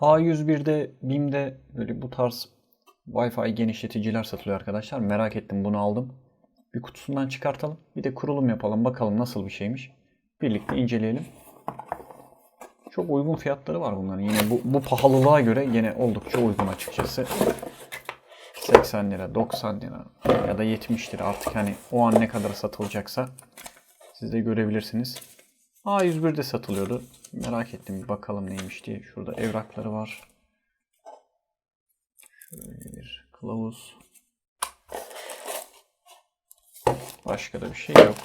A101'de, BİM'de böyle bu tarz Wi-Fi genişleticiler satılıyor arkadaşlar. Merak ettim bunu aldım. Bir kutusundan çıkartalım. Bir de kurulum yapalım. Bakalım nasıl bir şeymiş. Birlikte inceleyelim. Çok uygun fiyatları var bunların. Yine bu, bu pahalılığa göre yine oldukça uygun açıkçası. 80 lira, 90 lira ya da 70 lira artık hani o an ne kadar satılacaksa siz de görebilirsiniz. A101'de satılıyordu. Merak ettim bir bakalım neymiş diye. Şurada evrakları var. Şöyle bir kılavuz. Başka da bir şey yok.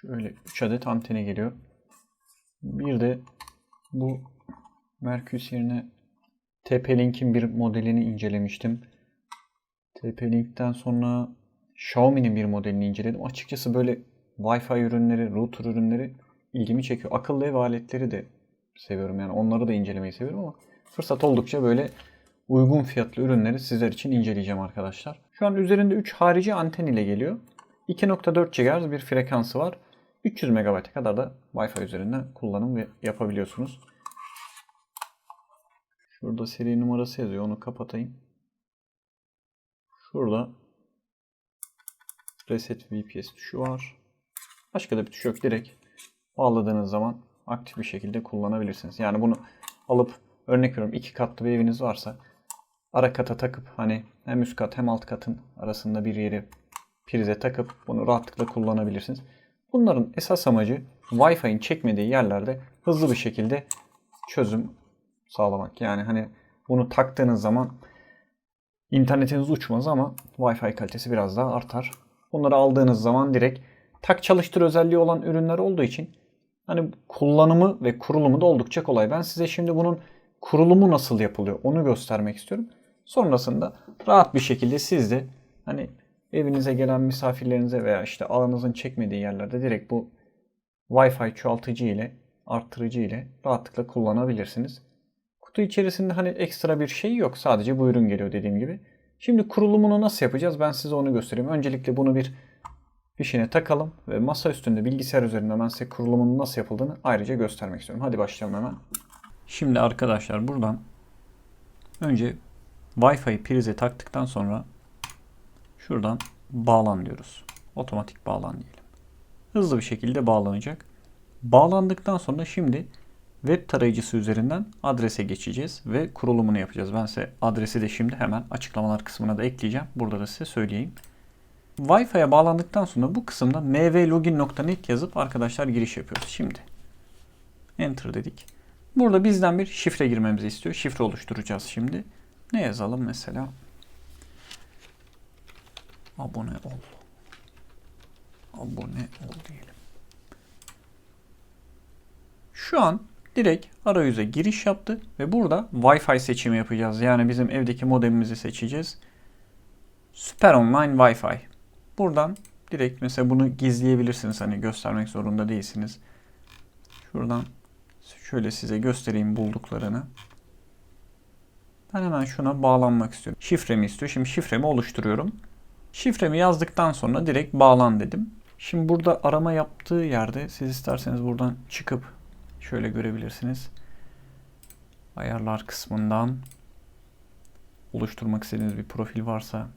Şöyle 3 adet anteni geliyor. Bir de bu Merküs yerine TP-Link'in bir modelini incelemiştim. TP-Link'ten sonra Xiaomi'nin bir modelini inceledim. Açıkçası böyle Wi-Fi ürünleri, router ürünleri ilgimi çekiyor. Akıllı ev aletleri de seviyorum yani onları da incelemeyi seviyorum ama fırsat oldukça böyle uygun fiyatlı ürünleri sizler için inceleyeceğim arkadaşlar. Şu an üzerinde 3 harici anten ile geliyor. 2.4 GHz bir frekansı var. 300 MB'a kadar da Wi-Fi üzerinden kullanım yapabiliyorsunuz. Şurada seri numarası yazıyor. Onu kapatayım. Şurada Reset VPS tuşu var. Başka da bir tuş yok. Direkt bağladığınız zaman aktif bir şekilde kullanabilirsiniz. Yani bunu alıp örnek veriyorum iki katlı bir eviniz varsa ara kata takıp hani hem üst kat hem alt katın arasında bir yeri prize takıp bunu rahatlıkla kullanabilirsiniz. Bunların esas amacı Wi-Fi'nin çekmediği yerlerde hızlı bir şekilde çözüm sağlamak. Yani hani bunu taktığınız zaman internetiniz uçmaz ama Wi-Fi kalitesi biraz daha artar. Bunları aldığınız zaman direkt tak çalıştır özelliği olan ürünler olduğu için hani kullanımı ve kurulumu da oldukça kolay. Ben size şimdi bunun kurulumu nasıl yapılıyor onu göstermek istiyorum. Sonrasında rahat bir şekilde siz de hani evinize gelen misafirlerinize veya işte ağınızın çekmediği yerlerde direkt bu Wi-Fi çoğaltıcı ile arttırıcı ile rahatlıkla kullanabilirsiniz. Kutu içerisinde hani ekstra bir şey yok. Sadece bu ürün geliyor dediğim gibi. Şimdi kurulumunu nasıl yapacağız? Ben size onu göstereyim. Öncelikle bunu bir fişine takalım ve masa üstünde bilgisayar üzerinde ben size kurulumunun nasıl yapıldığını ayrıca göstermek istiyorum. Hadi başlayalım hemen. Şimdi arkadaşlar buradan önce Wi-Fi prize taktıktan sonra şuradan bağlan diyoruz. Otomatik bağlan diyelim. Hızlı bir şekilde bağlanacak. Bağlandıktan sonra şimdi web tarayıcısı üzerinden adrese geçeceğiz ve kurulumunu yapacağız. Ben size adresi de şimdi hemen açıklamalar kısmına da ekleyeceğim. Burada da size söyleyeyim. Wi-Fi'ye bağlandıktan sonra bu kısımda mvlogin.net yazıp arkadaşlar giriş yapıyoruz. Şimdi enter dedik. Burada bizden bir şifre girmemizi istiyor. Şifre oluşturacağız şimdi. Ne yazalım mesela? Abone ol. Abone ol diyelim. Şu an direkt arayüze giriş yaptı ve burada Wi-Fi seçimi yapacağız. Yani bizim evdeki modemimizi seçeceğiz. Süper Online Wi-Fi. Buradan direkt mesela bunu gizleyebilirsiniz. Hani göstermek zorunda değilsiniz. Şuradan şöyle size göstereyim bulduklarını. Ben hemen şuna bağlanmak istiyorum. Şifremi istiyor. Şimdi şifremi oluşturuyorum. Şifremi yazdıktan sonra direkt bağlan dedim. Şimdi burada arama yaptığı yerde siz isterseniz buradan çıkıp şöyle görebilirsiniz. Ayarlar kısmından oluşturmak istediğiniz bir profil varsa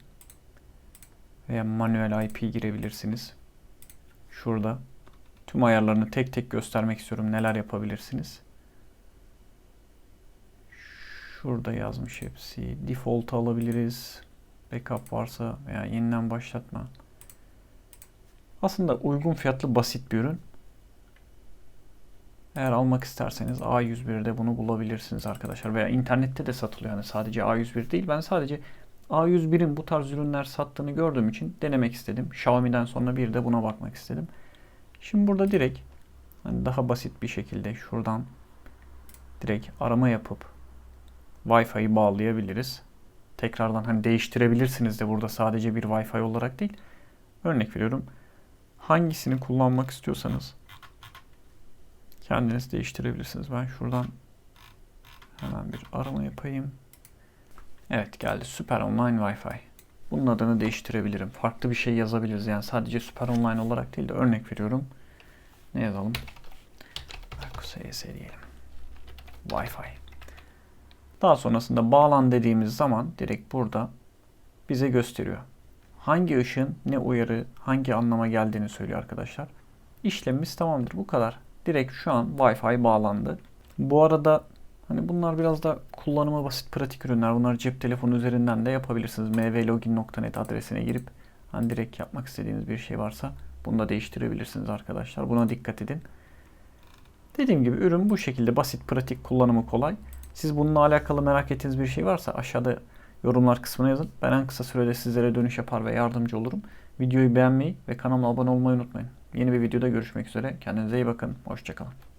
veya manuel IP girebilirsiniz. Şurada tüm ayarlarını tek tek göstermek istiyorum. Neler yapabilirsiniz. Şurada yazmış hepsi. Default alabiliriz. Backup varsa veya yeniden başlatma. Aslında uygun fiyatlı basit bir ürün. Eğer almak isterseniz A101'de bunu bulabilirsiniz arkadaşlar. Veya internette de satılıyor. Yani sadece A101 değil. Ben sadece A101'in bu tarz ürünler sattığını gördüğüm için denemek istedim. Xiaomi'den sonra bir de buna bakmak istedim. Şimdi burada direkt hani daha basit bir şekilde şuradan direkt arama yapıp Wi-Fi'yi bağlayabiliriz. Tekrardan hani değiştirebilirsiniz de burada sadece bir Wi-Fi olarak değil. Örnek veriyorum. Hangisini kullanmak istiyorsanız kendiniz değiştirebilirsiniz. Ben şuradan hemen bir arama yapayım. Evet geldi. Süper Online Wi-Fi. Bunun adını değiştirebilirim. Farklı bir şey yazabiliriz. Yani sadece Süper Online olarak değil de örnek veriyorum. Ne yazalım? S diyelim. Wi-Fi. Daha sonrasında bağlan dediğimiz zaman direkt burada bize gösteriyor. Hangi ışığın ne uyarı, hangi anlama geldiğini söylüyor arkadaşlar. İşlemimiz tamamdır. Bu kadar. Direkt şu an Wi-Fi bağlandı. Bu arada hani bunlar biraz da kullanımı basit pratik ürünler. Bunları cep telefonu üzerinden de yapabilirsiniz. mvlogin.net adresine girip hani direkt yapmak istediğiniz bir şey varsa bunu da değiştirebilirsiniz arkadaşlar. Buna dikkat edin. Dediğim gibi ürün bu şekilde basit, pratik, kullanımı kolay. Siz bununla alakalı merak ettiğiniz bir şey varsa aşağıda yorumlar kısmına yazın. Ben en kısa sürede sizlere dönüş yapar ve yardımcı olurum. Videoyu beğenmeyi ve kanalıma abone olmayı unutmayın. Yeni bir videoda görüşmek üzere. Kendinize iyi bakın. Hoşçakalın.